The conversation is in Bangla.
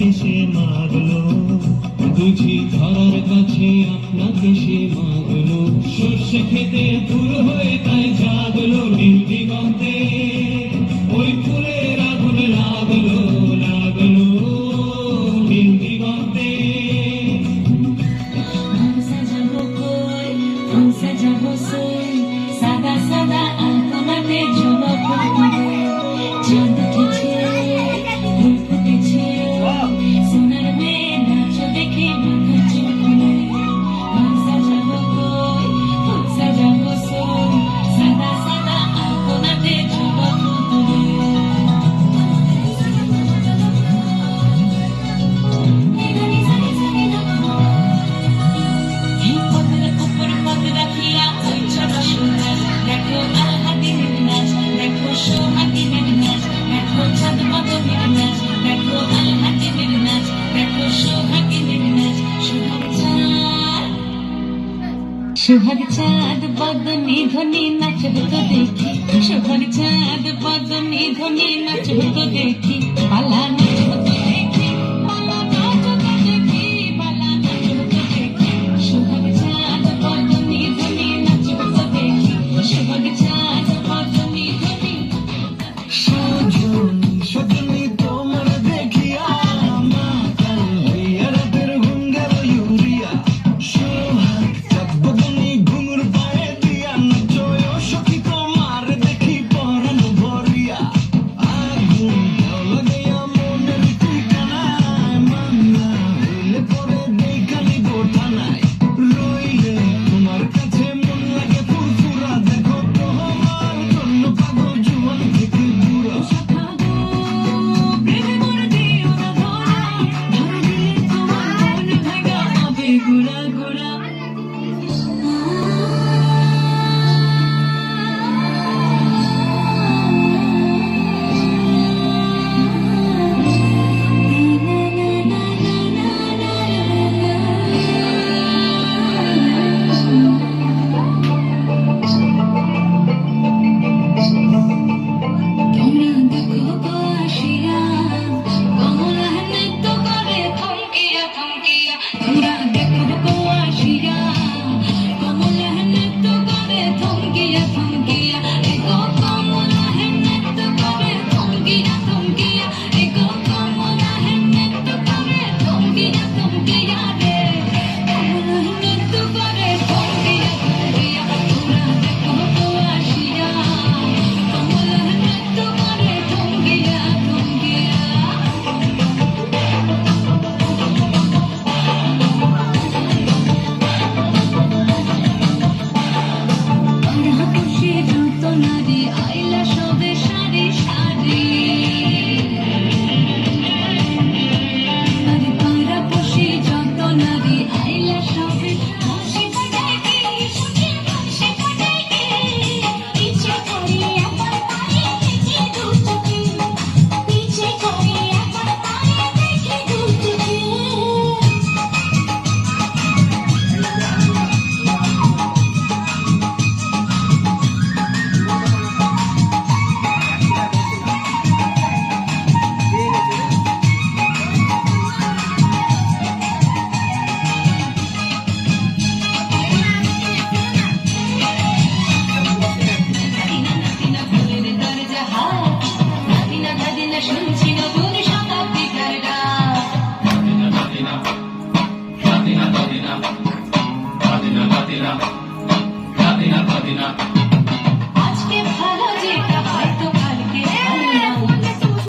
আপনাকে সে মারলো বুঝি ধরার কাছে আপনাকে সে মারলো সর্ষে খেতে ভুল হয়ে, তাই জাগলো নীল সোহাগ চাঁদ, বদনি ধনি নাচব তো দেখি। সোহাগ চাঁদ, বদনি ধনি নাচব তো দেখি। পালানো figura de Padina, Padina, Padina.